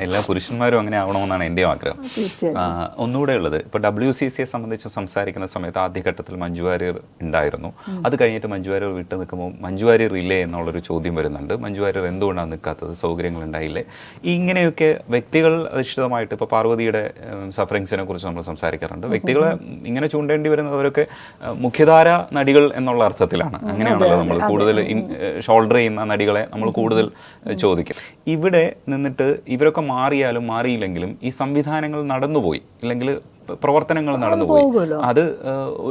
എല്ലാ പുരുഷന്മാരും അങ്ങനെ ആവണമെന്നാണ് എന്റെ ആഗ്രഹം. ഒന്നുകൂടെ ഉള്ളത്. ഇപ്പോൾ ഡബ്ല്യു സി സിയെ സംബന്ധിച്ച് സംസാരിക്കുന്ന സമയത്ത് ആദ്യഘട്ടത്തിൽ മഞ്ജു വാര്യർ ഉണ്ടായിരുന്നു. അത് കഴിഞ്ഞിട്ട് മഞ്ജു വാര്യർ വിട്ടു നിൽക്കുമ്പോൾ മഞ്ജു വാര്യർ ഇല്ലേ എന്നുള്ളൊരു ചോദ്യം വരുന്നുണ്ട്. മഞ്ജു വാര്യർ എന്തുകൊണ്ടാണ് നിൽക്കാത്തത്? സൗകര്യങ്ങൾ ഉണ്ടായില്ലേ ഇങ്ങനെയൊക്കെ വ്യക്തികൾ അധിഷ്ഠിതമായിട്ട് ഇപ്പോൾ പാർവതിയുടെ സഫറിങ്സിനെ കുറിച്ച് നമ്മൾ സംസാരിക്കാറുണ്ട്. വ്യക്തികളെ ഇങ്ങനെ ചൂണ്ടേണ്ടി വരുന്നവരൊക്കെ അവരൊക്കെ മുഖ്യധാര നടികൾ എന്നുള്ള അർത്ഥത്തിലാണ്. അങ്ങനെയാണല്ലോ നമ്മൾ കൂടുതൽ ഷോൾഡർ ചെയ്യുന്ന നടികളെ നമ്മൾ കൂടുതൽ ചോദിക്കും. ഇവിടെ നിന്നിട്ട് ഇവരൊക്കെ മാറിയാലും മാറിയില്ലെങ്കിലും ഈ സംവിധാനങ്ങൾ നടന്നുപോയി. ഇല്ലെങ്കിൽ പ്രവർത്തനങ്ങൾ നടന്നുപോയി. അത്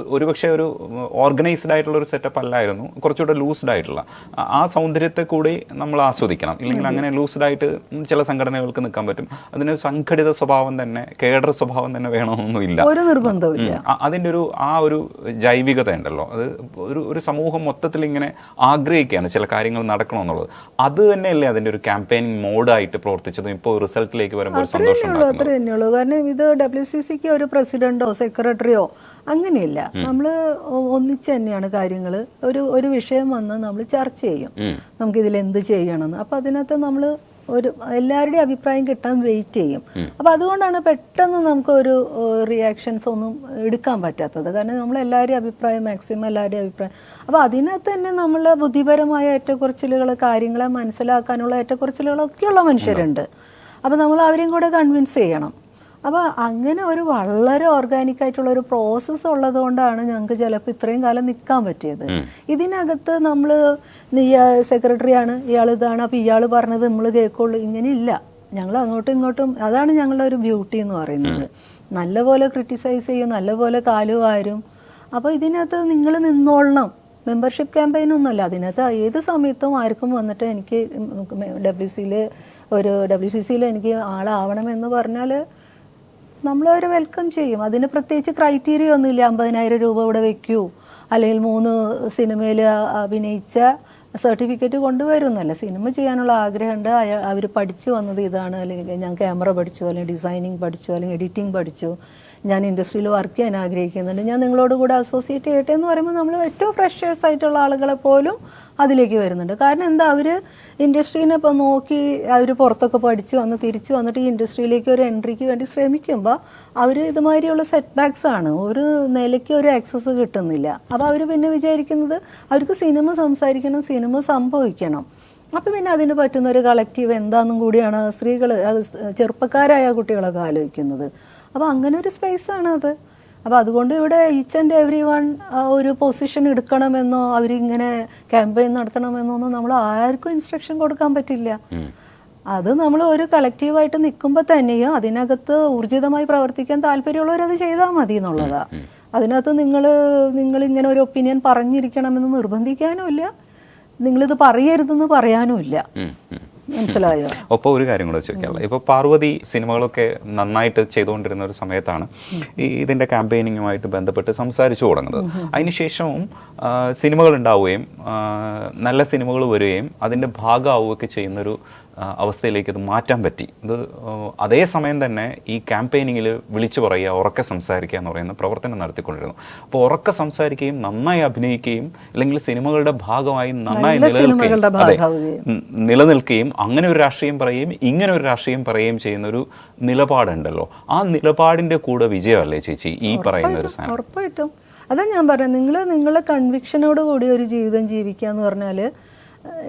ഒരുപക്ഷെ ഒരു ഓർഗനൈസ്ഡ് ആയിട്ടുള്ള ഒരു സെറ്റപ്പ് അല്ലായിരുന്നു. കുറച്ചുകൂടെ ലൂസ്ഡ് ആയിട്ടുള്ള. ആ- സൗന്ദര്യത്തെ കൂടി നമ്മൾ ആസ്വദിക്കണം. ഇല്ലെങ്കിൽ അങ്ങനെ ലൂസ്ഡ് ആയിട്ട് ചില സംഘടനകൾക്ക് നിൽക്കാൻ പറ്റും. അതിന് സംഘടിത സ്വഭാവം തന്നെ കേഡർ സ്വഭാവം തന്നെ വേണമെന്നൊന്നുമില്ല ഒരു അതിന്റെ ഒരു ആ ഒരു ജൈവികത ഉണ്ടല്ലോ. അത് ഒരു ഒരു സമൂഹം മൊത്തത്തിൽ ഇങ്ങനെ ആഗ്രഹിക്കുകയാണ് ചില കാര്യങ്ങൾ നടക്കണമെന്നുള്ളത്. അത് തന്നെയല്ലേ അതിന്റെ ഒരു ക്യാമ്പയിനിങ് മോഡായിട്ട് പ്രവർത്തിച്ചതും ഇപ്പോൾ റിസൾട്ടിലേക്ക് വരുമ്പോൾ ഒരു സന്തോഷം കാരണം ഇത് ഡബ്ല്യു സി സിക്ക് ഒരു പ്രസിഡന്റോ സെക്രട്ടറിയോ അങ്ങനെയില്ല. നമ്മൾ ഒന്നിച്ച് തന്നെയാണ് കാര്യങ്ങൾ ഒരു ഒരു വിഷയം വന്ന് നമ്മൾ ചർച്ച ചെയ്യും. നമുക്ക് നമുക്കിതിൽ എന്ത് ചെയ്യണമെന്ന്. അപ്പം അതിനകത്ത് നമ്മൾ ഒരു എല്ലാവരുടെയും അഭിപ്രായം കിട്ടാൻ വെയിറ്റ് ചെയ്യും. അപ്പോൾ അതുകൊണ്ടാണ് പെട്ടെന്ന് നമുക്ക് ഒരു റിയാക്ഷൻസ് ഒന്നും എടുക്കാൻ പറ്റാത്തത്. കാരണം നമ്മൾ എല്ലാവരുടെയും അഭിപ്രായം മാക്സിമം എല്ലാവരുടെയും അഭിപ്രായം. അപ്പോൾ അതിനകത്ത് തന്നെ നമ്മൾ ബുദ്ധിപരമായ ഏറ്റക്കുറച്ചിലുകൾ കാര്യങ്ങളെ മനസ്സിലാക്കാനുള്ള ഏറ്റക്കുറച്ചിലുകളൊക്കെയുള്ള മനുഷ്യരുണ്ട്. അപ്പോൾ നമ്മൾ അവരെയും കൂടെ കൺവിൻസ് ചെയ്യണം. അപ്പോൾ അങ്ങനെ ഒരു വളരെ ഓർഗാനിക് ആയിട്ടുള്ള ഒരു പ്രോസസ്സ് ഉള്ളത് കൊണ്ടാണ് ഞങ്ങൾക്ക് ചിലപ്പോൾ ഇത്രയും കാലം നിൽക്കാൻ പറ്റിയത്. ഇതിനകത്ത് നമ്മൾ സെക്രട്ടറിയാണ് ഇയാൾ ഇതാണ് അപ്പോൾ ഇയാൾ പറഞ്ഞത് നമ്മൾ കേൾക്കുള്ളൂ. ഇങ്ങനെ ഇല്ല ഞങ്ങൾ അങ്ങോട്ടും ഇങ്ങോട്ടും അതാണ് ഞങ്ങളുടെ ഒരു ബ്യൂട്ടി എന്ന് പറയുന്നത്. നല്ലപോലെ ക്രിട്ടിസൈസ് ചെയ്യും നല്ലപോലെ കാലുവാരും അപ്പോൾ ഇതിനകത്ത് നിങ്ങൾ നിന്നോളണം. മെമ്പർഷിപ്പ് ക്യാമ്പയിൻ ഒന്നുമല്ല. അതിനകത്ത് ഏത് സമയത്തും ആർക്കും വന്നിട്ട് എനിക്ക് ഡബ്ല്യു സിയിൽ ഒരു ഡബ്ല്യു സി സിയിൽ എനിക്ക് ആളാവണമെന്ന് പറഞ്ഞാൽ നമ്മളവരെ വെൽക്കം ചെയ്യും. അതിന് പ്രത്യേകിച്ച് ക്രൈറ്റീരിയ ഒന്നുമില്ല. അമ്പതിനായിരം രൂപ ഇവിടെ വെക്കൂ. അല്ലെങ്കിൽ മൂന്ന് സിനിമയിൽ അഭിനയിച്ച സർട്ടിഫിക്കറ്റ് കൊണ്ടുവരുന്നല്ല സിനിമ ചെയ്യാനുള്ള ആഗ്രഹമുണ്ട്. അവർ പഠിച്ചു വന്നത് ഇതാണ്. അല്ലെങ്കിൽ ഞാൻ ക്യാമറ പഠിച്ചു അല്ലെങ്കിൽ ഡിസൈനിങ് പഠിച്ചു അല്ലെങ്കിൽ എഡിറ്റിംഗ് പഠിച്ചു. ഞാൻ ഇൻഡസ്ട്രിയിൽ വർക്ക് ചെയ്യാൻ ആഗ്രഹിക്കുന്നുണ്ട്. ഞാൻ നിങ്ങളോട് കൂടെ അസോസിയേറ്റ് ചെയ്യട്ടെ എന്ന് പറയുമ്പോൾ നമ്മൾ ഏറ്റവും ഫ്രഷേഴ്സ് ആയിട്ടുള്ള ആളുകളെ പോലും അതിലേക്ക് വരുന്നുണ്ട്. കാരണം എന്താ? അവർ ഇൻഡസ്ട്രീനെ ഇപ്പോൾ നോക്കി അവർ പുറത്തൊക്കെ പഠിച്ച് വന്ന് തിരിച്ച് വന്നിട്ട് ഈ ഇൻഡസ്ട്രിയിലേക്ക് ഒരു എൻട്രിക്ക് വേണ്ടി ശ്രമിക്കുമ്പോൾ അവർ ഇതുമാതിരിയുള്ള സെറ്റ് ബാക്സ് ആണ്. ഒരു നിലയ്ക്ക് ഒരു ആക്സസ് കിട്ടുന്നില്ല. അപ്പോൾ അവർ പിന്നെ വിചാരിക്കുന്നത് അവർക്ക് സിനിമ സംസാരിക്കണം സിനിമ സംഭവിക്കണം. അപ്പം പിന്നെ അതിന് പറ്റുന്ന ഒരു കളക്റ്റീവ് എന്താണെന്നും കൂടിയാണ് സ്ത്രീകൾ അത് ചെറുപ്പക്കാരായ കുട്ടികളൊക്കെ ആലോചിക്കുന്നത്. അപ്പോൾ അങ്ങനെ ഒരു സ്പേസാണ് അത്. അപ്പോൾ അതുകൊണ്ട് ഇവിടെ ഈച്ച് ആൻഡ് എവറി വൺ ഒരു പൊസിഷൻ എടുക്കണമെന്നോ അവരിങ്ങനെ ക്യാമ്പയിൻ നടത്തണമെന്നോ ഒന്നും നമ്മൾ ആർക്കും ഇൻസ്ട്രക്ഷൻ കൊടുക്കാൻ പറ്റില്ല. അത് നമ്മൾ ഒരു കളക്റ്റീവായിട്ട് നിൽക്കുമ്പോൾ തന്നെയും അതിനകത്ത് ഊർജിതമായി പ്രവർത്തിക്കാൻ താല്പര്യമുള്ളവർ അത് ചെയ്താൽ മതി എന്നുള്ളതാണ് അതിനകത്ത് നിങ്ങൾ നിങ്ങൾ ഇങ്ങനെ ഒരു ഒപ്പീനിയൻ പറഞ്ഞിരിക്കണമെന്ന് നിർബന്ധിക്കാനും ഇല്ല. നിങ്ങളിത് പറയരുതെന്ന് പറയാനും ഇല്ല. ഉം, ഉം. മനസ്സിലായോ? ഒപ്പം ഒരു കാര്യം കൂടെ ചോദിക്കാനുള്ളത്. ഇപ്പോൾ പാർവതി സിനിമകളൊക്കെ നന്നായിട്ട് ചെയ്തുകൊണ്ടിരുന്ന ഒരു സമയത്താണ് ഈ ഇതിന്റെ ക്യാമ്പയിനിങ്ങുമായിട്ട് ബന്ധപ്പെട്ട് സംസാരിച്ചു തുടങ്ങുന്നത്. അതിനുശേഷവും സിനിമകൾ ഉണ്ടാവുകയും നല്ല സിനിമകൾ വരികയും അതിന്റെ ഭാഗമാവുകയൊക്കെ ചെയ്യുന്നൊരു അവസ്ഥയിലേക്ക് ഇത് മാറ്റാൻ പറ്റി. ഇത് അതേസമയം അതേ സമയം തന്നെ ഈ ക്യാമ്പയിനിങ്ങിൽ വിളിച്ചു പറയുക ഉറക്കെ സംസാരിക്കുക എന്ന് പറയുന്ന പ്രവർത്തനം നടത്തിക്കൊണ്ടിരുന്നു. അപ്പോൾ ഉറക്കെ സംസാരിക്കുകയും നന്നായി അഭിനയിക്കുകയും അല്ലെങ്കിൽ സിനിമകളുടെ ഭാഗമായി നന്നായി നിലനിൽക്കുകയും നിലനിൽക്കുകയും അങ്ങനെ ഒരു രാഷ്ട്രീയം പറയുകയും ഇങ്ങനെ ഒരു രാഷ്ട്രീയം പറയുകയും ചെയ്യുന്ന ഒരു നിലപാടുണ്ടല്ലോ. ആ നിലപാടിന്റെ കൂടെ വിജയമല്ലേ ചേച്ചി ഈ പറയുന്ന ഒരു സാധനം? ഉറപ്പായിട്ടും. അതാ ഞാൻ പറയാം നിങ്ങൾ നിങ്ങളെ കൺവിക്ഷനോട് കൂടി ഒരു ജീവിതം ജീവിക്കുക എന്ന് പറഞ്ഞാൽ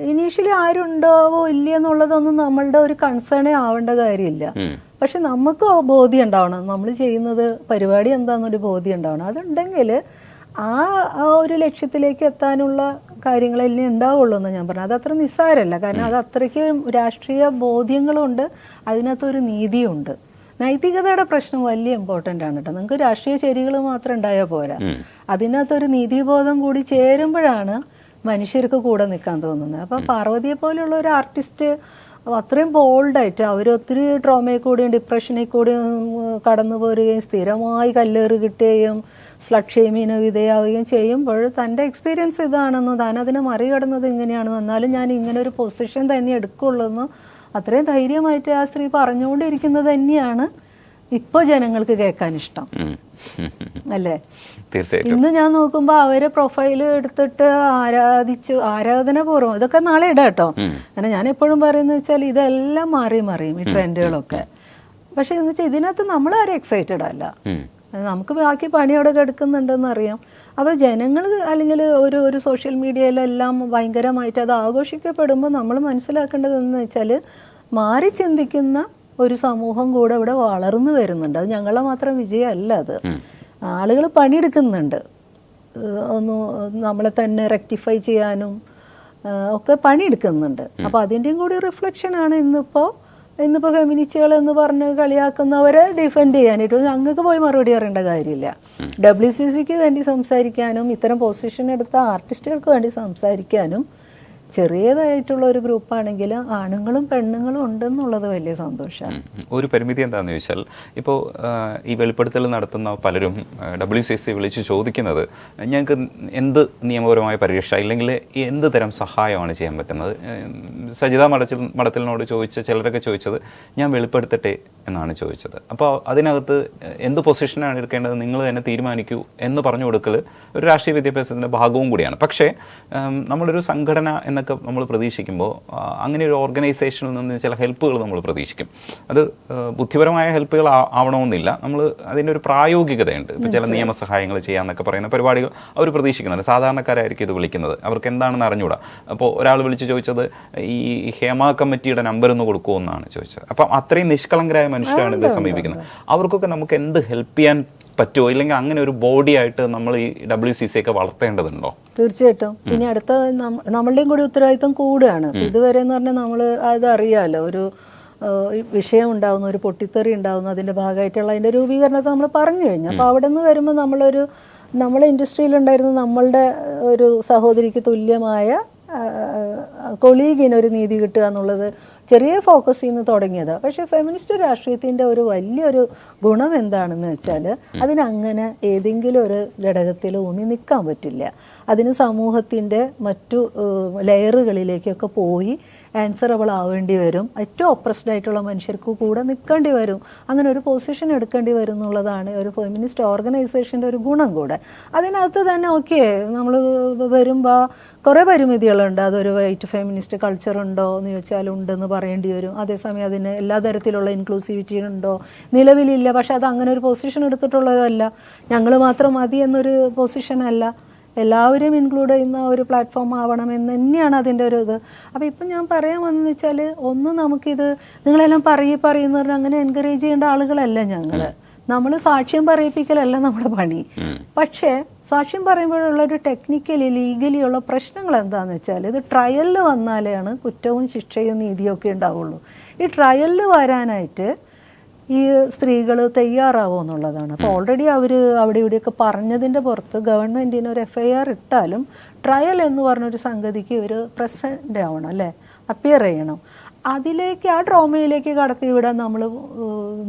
ഇനീഷ്യലി ആരുണ്ടാവോ ഇല്ല എന്നുള്ളതൊന്നും നമ്മളുടെ ഒരു കൺസേണേ ആവേണ്ട കാര്യമില്ല. പക്ഷെ നമുക്ക് ബോധ്യം ഉണ്ടാവണം. നമ്മൾ ചെയ്യുന്നത് പരിപാടി എന്താണെന്നൊരു ബോധ്യം ഉണ്ടാവണം. അതുണ്ടെങ്കിൽ ആ ആ ഒരു ലക്ഷ്യത്തിലേക്ക് എത്താനുള്ള കാര്യങ്ങളെല്ലാം ഉണ്ടാവുള്ളൂ എന്ന് ഞാൻ പറഞ്ഞു അത് അത്ര നിസ്സാരമല്ല. കാരണം അത് അത്രയ്ക്ക് രാഷ്ട്രീയ ബോധ്യങ്ങളുണ്ട്. അതിനകത്തൊരു നീതിയുണ്ട്. നൈതികതയുടെ പ്രശ്നം വലിയ ഇമ്പോർട്ടന്റ് ആണ് കേട്ടോ. നിങ്ങൾക്ക് രാഷ്ട്രീയ ശരികൾ മാത്രം ഉണ്ടായാൽ പോരാ. അതിനകത്തൊരു നീതിബോധം കൂടി ചേരുമ്പോഴാണ് മനുഷ്യർക്ക് കൂടെ നിൽക്കാൻ തോന്നുന്നത്. അപ്പം പാർവതിയെ പോലെയുള്ള ഒരു ആർട്ടിസ്റ്റ് അത്രയും ബോൾഡായിട്ട് അവർ ഒത്തിരി ട്രോമയിൽ കൂടിയും ഡിപ്രഷനിൽ കൂടിയും കടന്നു പോരുകയും സ്ഥിരമായി കല്ലേറ് കിട്ടുകയും സ്ലഡ് ഷെയ്മിന് വിധേയാവുകയും ചെയ്യുമ്പോൾ തന്റെ എക്സ്പീരിയൻസ് ഇതാണെന്ന് താൻ അതിനെ മറികടന്നത് ഇങ്ങനെയാണെന്ന് എന്നാലും ഞാൻ ഇങ്ങനെ ഒരു പൊസിഷൻ തന്നെ എടുക്കുള്ളൂ എന്ന് അത്രയും ധൈര്യമായിട്ട് ആ സ്ത്രീ പറഞ്ഞുകൊണ്ടിരിക്കുന്നത് തന്നെയാണ് ഇപ്പോൾ ജനങ്ങൾക്ക് കേൾക്കാൻ ഇഷ്ടം. അല്ലേ? തീർച്ചയായിട്ടും. ഇന്ന് ഞാൻ നോക്കുമ്പോൾ അവരെ പ്രൊഫൈൽ എടുത്തിട്ട് ആരാധിച്ചു ആരാധന ആരാധനപൂർവം ഇതൊക്കെ നാളെ ഇടാം കേട്ടോ. അങ്ങനെ ഞാൻ എപ്പോഴും പറയുന്നത് വെച്ചാൽ ഇതെല്ലാം മാറി മറിയും ഈ ട്രെൻഡുകളൊക്കെ പക്ഷെ എന്ന് വെച്ചാൽ ഇതിനകത്ത് നമ്മൾ ആരും എക്സൈറ്റഡ് അല്ല. നമുക്ക് ബാക്കി പണിയോടെ കിടക്കുന്നുണ്ടെന്ന് അറിയാം. അപ്പോൾ ജനങ്ങൾ അല്ലെങ്കിൽ ഒരു ഒരു സോഷ്യൽ മീഡിയയിലെല്ലാം ഭയങ്കരമായിട്ട് അത് ആഘോഷിക്കപ്പെടുമ്പോൾ നമ്മൾ മനസ്സിലാക്കേണ്ടതെന്ന് വെച്ചാൽ മാറി ചിന്തിക്കുന്ന ഒരു സമൂഹം കൂടെ ഇവിടെ വളർന്നു വരുന്നുണ്ട്. അത് ഞങ്ങളെ മാത്രം വിജയമല്ല അത്. ആളുകൾ പണിയെടുക്കുന്നുണ്ട്. ഒന്ന് നമ്മളെ തന്നെ റെക്ടിഫൈ ചെയ്യാനും ഒക്കെ പണിയെടുക്കുന്നുണ്ട്. അപ്പോൾ അതിന്റെയും കൂടി റിഫ്ലക്ഷനാണ് ഇന്നിപ്പോൾ ഇന്നിപ്പോൾ ഫെമിനിസ്റ്റുകൾ എന്ന് പറഞ്ഞ് കളിയാക്കുന്നവരെ ഡിഫെൻഡ് ചെയ്യാനായിട്ട്. ഞങ്ങൾക്ക് പോയി മറുപടി അറിയേണ്ട കാര്യമില്ല. ഡബ്ല്യു സി സിക്ക് വേണ്ടി സംസാരിക്കാനും ഇത്തരം പൊസിഷൻ എടുത്ത ആർട്ടിസ്റ്റുകൾക്ക് വേണ്ടി സംസാരിക്കാനും ചെറിയതായിട്ടുള്ള ഒരു ഗ്രൂപ്പാണെങ്കിൽ ആണുങ്ങളും പെണ്ണുങ്ങളും ഉണ്ടെന്നുള്ളത് വലിയ സന്തോഷമാണ് ഒരു പരിമിതി എന്താണെന്ന് ചോദിച്ചാൽ ഇപ്പോൾ ഈ വെളിപ്പെടുത്തൽ നടത്തുന്ന പലരും ഡബ്ല്യു സി സി വിളിച്ച് ചോദിക്കുന്നത് ഞങ്ങൾക്ക് എന്ത് നിയമപരമായ പരിരക്ഷ ഇല്ലെങ്കിൽ എന്ത് തരം സഹായമാണ് ചെയ്യാൻ പറ്റുന്നത്? സജിതാ മടച്ചിൽ മടത്തിലിനോട് ചോദിച്ച ചിലരൊക്കെ ചോദിച്ചത് ഞാൻ വെളിപ്പെടുത്തട്ടെ എന്നാണ് ചോദിച്ചത്. അപ്പോൾ അതിനകത്ത് എന്ത് പൊസിഷനാണ് എടുക്കേണ്ടത് നിങ്ങൾ തന്നെ തീരുമാനിക്കൂ എന്ന് പറഞ്ഞു കൊടുക്കൽ ഒരു രാഷ്ട്രീയ വിദ്യാഭ്യാസത്തിന്റെ ഭാഗവും കൂടിയാണ്. പക്ഷേ നമ്മളൊരു സംഘടന എന്നൊക്കെ നമ്മൾ പ്രതീക്ഷിക്കുമ്പോൾ അങ്ങനെ ഒരു ഓർഗനൈസേഷനിൽ നിന്ന് ചില ഹെൽപ്പുകൾ നമ്മൾ പ്രതീക്ഷിക്കും. അത് ബുദ്ധിപരമായ ഹെൽപ്പുകൾ ആവണമെന്നില്ല. നമ്മൾ അതിന്റെ ഒരു പ്രായോഗികതയുണ്ട്. ഇപ്പോൾ ചില നിയമസഹായങ്ങൾ ചെയ്യാന്നൊക്കെ പറയുന്ന പരിപാടികൾ അവർ പ്രതീക്ഷിക്കുന്നുണ്ട്. സാധാരണക്കാരായിരിക്കും ഇത് വിളിക്കുന്നത്. അവർക്ക് എന്താണെന്ന് അറിഞ്ഞുകൂടാ അപ്പോൾ ഒരാൾ വിളിച്ച് ചോദിച്ചത് ഈ ഹേമ കമ്മിറ്റിയുടെ നമ്പർ ഒന്ന് കൊടുക്കുമോ എന്നാണ് ചോദിച്ചത്. അപ്പം അത്രയും നിഷ്കളങ്കരായ മനുഷ്യരാണ് ഇത് സമീപിക്കുന്നത്. അവർക്കൊക്കെ നമുക്ക് എന്ത് ഹെൽപ്പ് ചെയ്യാൻ പറ്റുമോ? ഇല്ലെങ്കിൽ അങ്ങനെ ഒരു ബോഡി ആയിട്ട് നമ്മൾ ഈ ഡബ്ല്യു സി സി ഒക്കെ വളർത്തേണ്ടതുണ്ടോ? തീർച്ചയായിട്ടും. ഇനി അടുത്ത നമ്മ- നമ്മളുടെയും കൂടി ഉത്തരവാദിത്വം കൂടുകയാണ്. ഇതുവരെ എന്ന് പറഞ്ഞാൽ നമ്മൾ അത് അറിയാലോ ഒരു വിഷയം ഉണ്ടാവുന്നു ഒരു പൊട്ടിത്തെറി ഉണ്ടാവുന്നു അതിന്റെ ഭാഗമായിട്ടുള്ള അതിന്റെ രൂപീകരണമൊക്കെ നമ്മൾ പറഞ്ഞു കഴിഞ്ഞു. അപ്പോൾ അവിടെ നിന്ന് വരുമ്പോൾ നമ്മളൊരു നമ്മളെ ഇൻഡസ്ട്രിയിലുണ്ടായിരുന്ന നമ്മളുടെ ഒരു സഹോദരിക്ക് തുല്യമായ കൊളീഗിന് ഒരു നീതി കിട്ടുക എന്നുള്ളത് ചെറിയ ഫോക്കസിൽ നിന്ന് തുടങ്ങിയത്. പക്ഷേ ഫെമിനിസ്റ്റ് രാഷ്ട്രീയത്തിന്റെ ഒരു വലിയൊരു ഗുണം എന്താണെന്ന് വെച്ചാൽ അതിനങ്ങനെ ഏതെങ്കിലും ഒരു ഘടകത്തിൽ ഊന്നി നിൽക്കാൻ പറ്റില്ല. അതിന് സമൂഹത്തിന്റെ മറ്റു ലെയറുകളിലേക്കൊക്കെ പോയി ആൻസറബിൾ ആവേണ്ടി വരും. ഏറ്റവും ഒപ്രസ്ഡ് ആയിട്ടുള്ള മനുഷ്യർക്ക് കൂടെ നിൽക്കേണ്ടി വരും. അങ്ങനെ ഒരു പൊസിഷൻ എടുക്കേണ്ടി വരും എന്നുള്ളതാണ് ഒരു ഫെമിനിസ്റ്റ് ഓർഗനൈസേഷന്റെ ഒരു ഗുണം കൂടെ. അതിനകത്ത് തന്നെ ഓക്കെ നമ്മൾ വരുമ്പോൾ കുറേ പരിമിതികളുണ്ട്. അതൊരു വൈറ്റ് ഫെമിനിസ്റ്റ് കൾച്ചർ ഉണ്ടോ എന്ന് ചോദിച്ചാൽ ഉണ്ടെന്ന് പറയേണ്ടി വരും. അതേസമയം അതിന് എല്ലാ തരത്തിലുള്ള ഇൻക്ലൂസിവിറ്റി ഉണ്ടോ? നിലവിലില്ല. പക്ഷെ അത് അങ്ങനെ ഒരു പൊസിഷൻ എടുത്തിട്ടുള്ളതല്ല. ഞങ്ങൾ മാത്രം മതി എന്നൊരു പൊസിഷനല്ല എല്ലാവരും ഇൻക്ലൂഡ് ചെയ്യുന്ന ഒരു പ്ലാറ്റ്ഫോം ആവണം എന്ന് തന്നെയാണ് അതിന്റെ ഒരു ഇത്. അപ്പോൾ ഇപ്പം ഞാൻ പറയാൻ വന്നതെന്ന് വെച്ചാൽ ഒന്ന് നമുക്കിത് നിങ്ങളെല്ലാം പറയി പറയുന്നവർ അങ്ങനെ എൻകറേജ് ചെയ്യേണ്ട ആളുകളല്ല ഞങ്ങൾ നമ്മൾ സാക്ഷ്യം പറയിപ്പിക്കലല്ല നമ്മുടെ പണി. പക്ഷേ സാക്ഷ്യം പറയുമ്പോഴുള്ള ഒരു ടെക്നിക്കലി ലീഗലി ഉള്ള പ്രശ്നങ്ങൾ എന്താണെന്ന് വെച്ചാൽ ഇത് ട്രയലിൽ വന്നാലാണ് കുറ്റവും ശിക്ഷയും നീതിയൊക്കെ ഉണ്ടാവുള്ളൂ. ഈ ട്രയലിൽ വരാനായിട്ട് ഈ സ്ത്രീകൾ തയ്യാറാവോ എന്നുള്ളതാണ്. അപ്പോൾ ഓൾറെഡി അവർ അവിടെ ഇവിടെയൊക്കെ പറഞ്ഞതിന്റെ പുറത്ത് ഗവൺമെന്റിന് ഒരു എഫ് ഐ ആർ ഇട്ടാലും ട്രയൽ എന്ന് പറഞ്ഞൊരു സംഗതിക്ക് ഇവർ പ്രസന്റ് ആവണം അല്ലേ? അപ്പിയർ ചെയ്യണം. അതിലേക്ക് ആ ട്രോമയിലേക്ക് കടത്തി വിടാൻ നമ്മൾ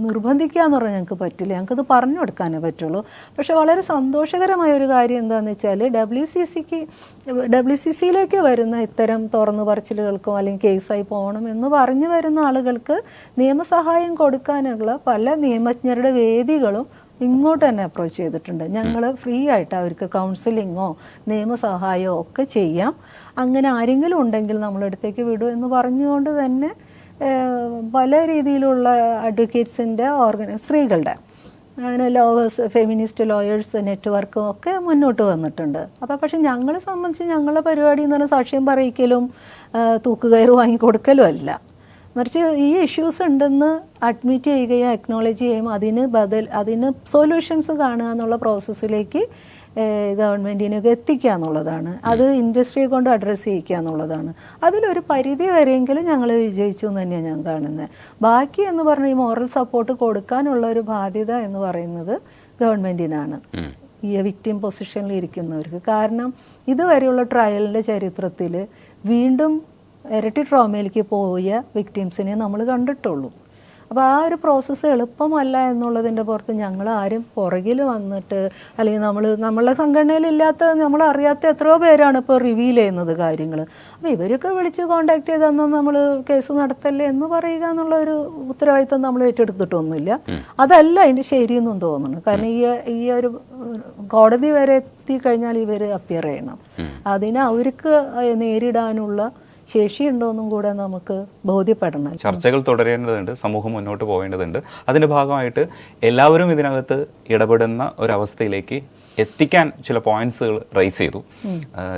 നിർബന്ധിക്കുക എന്ന് പറഞ്ഞാൽ ഞങ്ങൾക്ക് പറ്റില്ല. ഞങ്ങൾക്കത് പറഞ്ഞു കൊടുക്കാനേ പറ്റുള്ളൂ. പക്ഷേ വളരെ സന്തോഷകരമായ ഒരു കാര്യം എന്താണെന്ന് വെച്ചാൽ ഡബ്ല്യു സി സിക്ക് ഡബ്ല്യു സി സിയിലേക്ക് വരുന്ന ഇത്തരം തുറന്നു പറച്ചിലുകൾക്കും അല്ലെങ്കിൽ കേസായി പോകണം എന്ന് പറഞ്ഞു വരുന്ന ആളുകൾക്ക് നിയമസഹായം കൊടുക്കാനുള്ള പല നിയമജ്ഞരുടെ വേദികളും ഇങ്ങോട്ട് തന്നെ അപ്രോച്ച് ചെയ്തിട്ടുണ്ട്. ഞങ്ങൾ ഫ്രീ ആയിട്ട് അവർക്ക് കൗൺസിലിങ്ങോ നിയമസഹായമോ ഒക്കെ ചെയ്യാം. അങ്ങനെ ആരെങ്കിലും ഉണ്ടെങ്കിൽ നമ്മളടുത്തേക്ക് വിടൂ എന്ന് പറഞ്ഞുകൊണ്ട് തന്നെ പല രീതിയിലുള്ള അഡ്വക്കേറ്റ്സിന്റെ ഓർഗന സ്ത്രീകളുടെ അങ്ങനെ ലോവേഴ്സ് ഫെമിനിസ്റ്റ് ലോയേഴ്സ് നെറ്റ്വർക്കും ഒക്കെ മുന്നോട്ട് വന്നിട്ടുണ്ട്. അപ്പോൾ പക്ഷെ ഞങ്ങളെ സംബന്ധിച്ച് ഞങ്ങളുടെ പരിപാടി എന്ന് പറഞ്ഞാൽ സാക്ഷ്യം പറയിക്കലും തൂക്കുകയറ് വാങ്ങിക്കൊടുക്കലും അല്ല. മറിച്ച് ഈ ഇഷ്യൂസ് ഉണ്ടെന്ന് അഡ്മിറ്റ് ചെയ്യുകയും അക്നോളജ് ചെയ്യുകയും അതിന് ബദൽ അതിന് സൊല്യൂഷൻസ് കാണുക എന്നുള്ള പ്രോസസ്സിലേക്ക് ഗവൺമെന്റിനൊക്കെ എത്തിക്കുക എന്നുള്ളതാണ്. അത് ഇൻഡസ്ട്രിയെ കൊണ്ട് അഡ്രസ്സ് ചെയ്യിക്കുക എന്നുള്ളതാണ്. അതിലൊരു പരിധി വരെയെങ്കിലും ഞങ്ങൾ വിജയിച്ചു എന്ന് തന്നെയാണ് ഞാൻ കാണുന്നത് ബാക്കി എന്ന് പറഞ്ഞ ഈ മോറൽ സപ്പോർട്ട് കൊടുക്കാനുള്ള ഒരു ബാധ്യത എന്ന് പറയുന്നത് ഗവൺമെന്റിനാണ് ഈ വിക്ടിം പൊസിഷനിൽ ഇരിക്കുന്നവർക്ക്. കാരണം ഇതുവരെയുള്ള ട്രയലിന്റെ ചരിത്രത്തിൽ വീണ്ടും ഇരട്ടി ട്രോമയിലേക്ക് പോയ വിക്ടിംസിനെ നമ്മൾ കണ്ടിട്ടുള്ളൂ. അപ്പോൾ ആ ഒരു പ്രോസസ്സ് എളുപ്പമല്ല എന്നുള്ളതിന്റെ പുറത്ത് ഞങ്ങൾ ആരും പുറകിൽ വന്നിട്ട് അല്ലെങ്കിൽ നമ്മൾ നമ്മളെ സംഘടനയിലില്ലാത്ത നമ്മൾ അറിയാത്ത എത്രയോ പേരാണ് ഇപ്പോൾ റിവീൽ ചെയ്യുന്നത് കാര്യങ്ങൾ. അപ്പോൾ ഇവരൊക്കെ വിളിച്ച് കോണ്ടാക്ട് ചെയ്ത് നമ്മൾ കേസ് നടത്തല്ലേ എന്ന് പറയുക എന്നുള്ള ഒരു ഉത്തരവാദിത്തം നമ്മൾ ഏറ്റെടുത്തിട്ടൊന്നുമില്ല. അതല്ല അതിന്റെ ശരിയെന്നും തോന്നുന്നു. കാരണം ഈ ഈ ഒരു കോടതി വരെ എത്തിക്കഴിഞ്ഞാൽ ഇവർ അപ്പിയർ ചെയ്യണം. അതിനെ അവർക്ക് നേരിടാനുള്ള ശേഷിയുണ്ടോയെന്നും കൂടെ നമുക്ക് ബോധ്യപ്പെടണം. ചർച്ചകൾ തുടരേണ്ടതുണ്ട് സമൂഹം മുന്നോട്ട് പോകേണ്ടതുണ്ട്. അതിന്റെ ഭാഗമായിട്ട് എല്ലാവരും ഇതിനകത്ത് ഇടപെടുന്ന ഒരവസ്ഥയിലേക്ക് എത്തിക്കാൻ ചില പോയിന്റ്സുകൾ റൈസ് ചെയ്തു.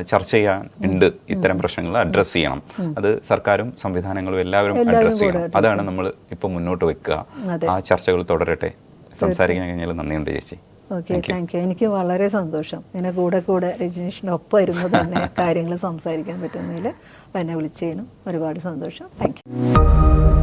ചർച്ച ചെയ്യാൻ ഉണ്ട് ഇത്തരം പ്രശ്നങ്ങൾ അഡ്രസ്സ് ചെയ്യണം. അത് സർക്കാരും സംവിധാനങ്ങളും എല്ലാവരും അഡ്രസ്സ് ചെയ്യണം. അതാണ് നമ്മൾ ഇപ്പൊ മുന്നോട്ട് വെക്കുക. ആ ചർച്ചകൾ തുടരട്ടെ. സംസാരിക്കാൻ കഴിഞ്ഞാൽ നന്ദിയുണ്ട് ചേച്ചി. ഓക്കെ താങ്ക് യു എനിക്ക് വളരെ സന്തോഷം. ഇങ്ങനെ കൂടെ കൂടെ രജനീഷിന്റെ ഒപ്പം ഇരുന്ന് തന്നെ കാര്യങ്ങൾ സംസാരിക്കാൻ പറ്റുന്നതിൽ എന്നെ വിളിച്ചതിനും ഒരുപാട് സന്തോഷം. Thank you